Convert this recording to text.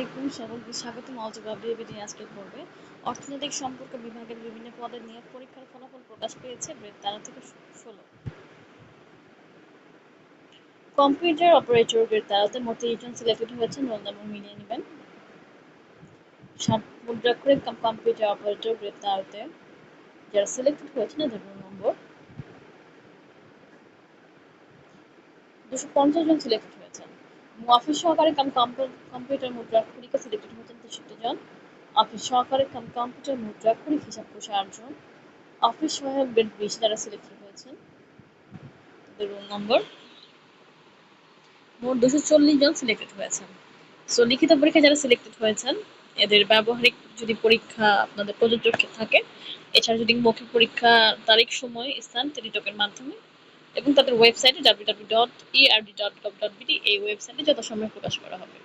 আলাইকুম সকলকে স্বাগতম অজবাব বিএবিডি আজকের পর্বে। অর্থনৈতিক সম্পর্ক বিভাগের বিভিন্ন পদে নিয়োগ পরীক্ষার ফলাফল প্রকাশ পেয়েছে গ্রেড তেরো থেকে ষোলো। কম্পিউটার অপারেটর গ্রেড তেরোতে মোট তিরিশজন সিলেক্টেড হয়েছেন রোল নম্বর মিলিয়ে নেবেন। ষাট মুদ্রাক্ষরে কম্পিউটার অপারেটর গ্রেড তেরোতে যারা সিলেক্টেড হয়েছে এদের রোল নম্বর। দুশো পঞ্চাশ জন সিলেক্টেড অফিস সহকারী কাম কম্পিউটার মুদ্রা মুদ্রাক্ষরিকে সিলেক্টেড হয়েছেন তেষট্টি জন। অফিস সহকারী কাম কম্পিউটার মুদ্রা মুদ্রাক্ষরিক হিসাব কোষে আটজন অফিস সহায়ক বেড বিশ যারা সিলেক্টেড হয়েছেন। রোল নম্বর মোট দুশো চল্লিশ জন সিলেক্টেড হয়েছেন। সো লিখিত পরীক্ষা যারা সিলেক্টেড হয়েছেন, এদের ব্যবহারিক যদি পরীক্ষা আপনাদের প্রযোজ্য থাকে, এছাড়া যদি মৌখিক পরীক্ষা তারিখ, সময়, স্থান টেলিটকের মাধ্যমে এবং তাদের ওয়েবসাইটে W W dot ERD dot gov dot BD এই ওয়েবসাইটে যথাসময়ে প্রকাশ করা হবে।